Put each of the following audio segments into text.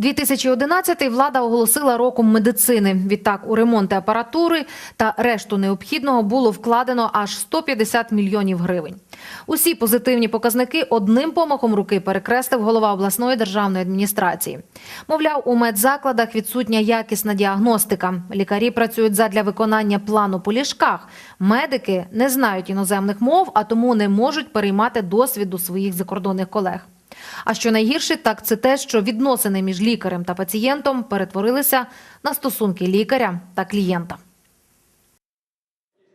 2011 влада оголосила роком медицини. Відтак у ремонти апаратури та решту необхідного було вкладено аж 150 мільйонів гривень. Усі позитивні показники одним помахом руки перекреслив голова обласної державної адміністрації. Мовляв, у медзакладах відсутня якісна діагностика. Лікарі працюють задля виконання плану по ліжках. Медики не знають іноземних мов, а тому не можуть переймати досвіду своїх закордонних колег. А що найгірше, так це те, що відносини між лікарем та пацієнтом перетворилися на стосунки лікаря та клієнта.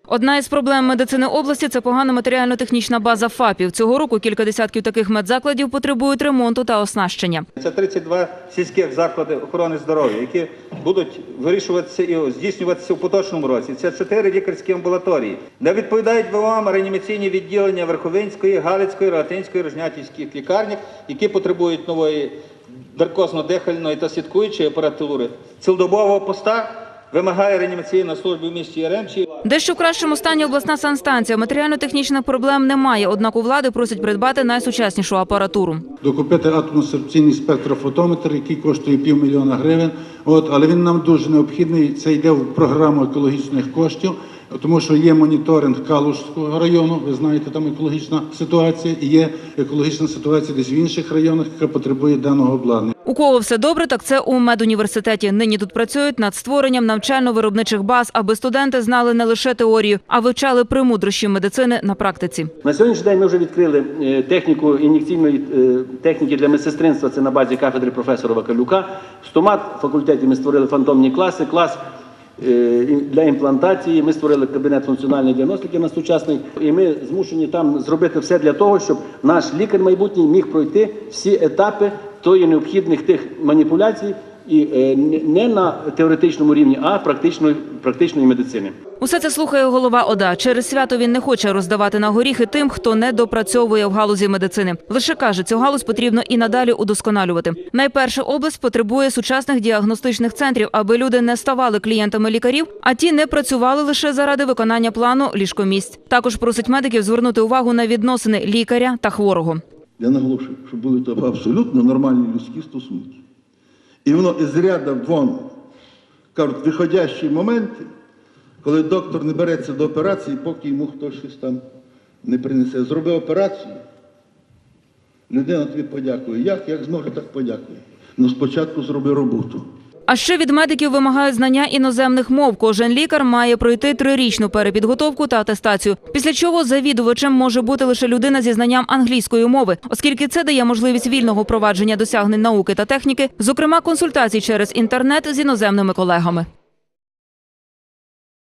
Одна із проблем медицини області це погана матеріально-технічна база ФАПів. Цього року кілька десятків таких медзакладів потребують ремонту та оснащення. Це 32 сільських заклади охорони здоров'я, які будуть вирішуватися і здійснюватися у поточному році. Це чотири лікарські амбулаторії, де відповідають ВОАМ реанімаційні відділення Верховинської, Галицької, Рогатинської, Рожнятівських лікарнях, які потребують нової наркозно-дихальної та слідкуючої апаратури. Цілодобового поста вимагає реанімаційна служба в місті Яремчі. Дещо в кращому стані обласна санстанція. Матеріально-технічних проблем немає, однак у влади просять придбати найсучаснішу апаратуру. докупити атомно-серційний спектрофотометр, який коштує півмільйона гривень. От, але він нам дуже необхідний. Це йде в програму екологічних коштів, тому що є моніторинг Калужського району. Ви знаєте, там екологічна ситуація, і є екологічна ситуація десь в інших районах, яка потребує даного обладнання. У кого все добре, так це у медуніверситеті. Нині тут працюють над створенням навчально-виробничих баз, аби студенти знали не лише теорію, а вивчали премудрощі медицини на практиці. На сьогоднішній день ми вже відкрили е, техніку ін'єкційної е, техніки для медсестринства. Це на базі кафедри професора Вакалюка. В стомат факультеті ми створили фантомні класи, клас для імплантації. Ми створили кабінет функціональної діагностики на сучасний. І ми змушені там зробити все для того, щоб наш лікар майбутній міг пройти всі етапи тої необхідних тих маніпуляцій. І е, не- на теоретичному рівні, а практичної, практичної медицини. Усе це слухає голова ОДА. Через свято він не хоче роздавати на горіхи тим, хто не допрацьовує в галузі медицини. Лише каже, цю галузь потрібно і надалі удосконалювати. Найперше область потребує сучасних діагностичних центрів, аби люди не ставали клієнтами лікарів, а ті не працювали лише заради виконання плану ліжкомісць. Також просить медиків звернути увагу на відносини лікаря та хворого. Я наголошую, що були то абсолютно нормальні людські стосунки. І воно із ряду вон, кажуть, виходящі моменти, коли доктор не береться до операції, поки йому хтось щось там не принесе. Зроби операцію, людина тобі подякує. Як? Як зможе, так подякує. Ну спочатку зроби роботу. А ще від медиків вимагають знання іноземних мов. Кожен лікар має пройти трирічну перепідготовку та атестацію. Після чого завідувачем може бути лише людина зі знанням англійської мови, оскільки це дає можливість вільного провадження досягнень науки та техніки, зокрема консультацій через інтернет з іноземними колегами.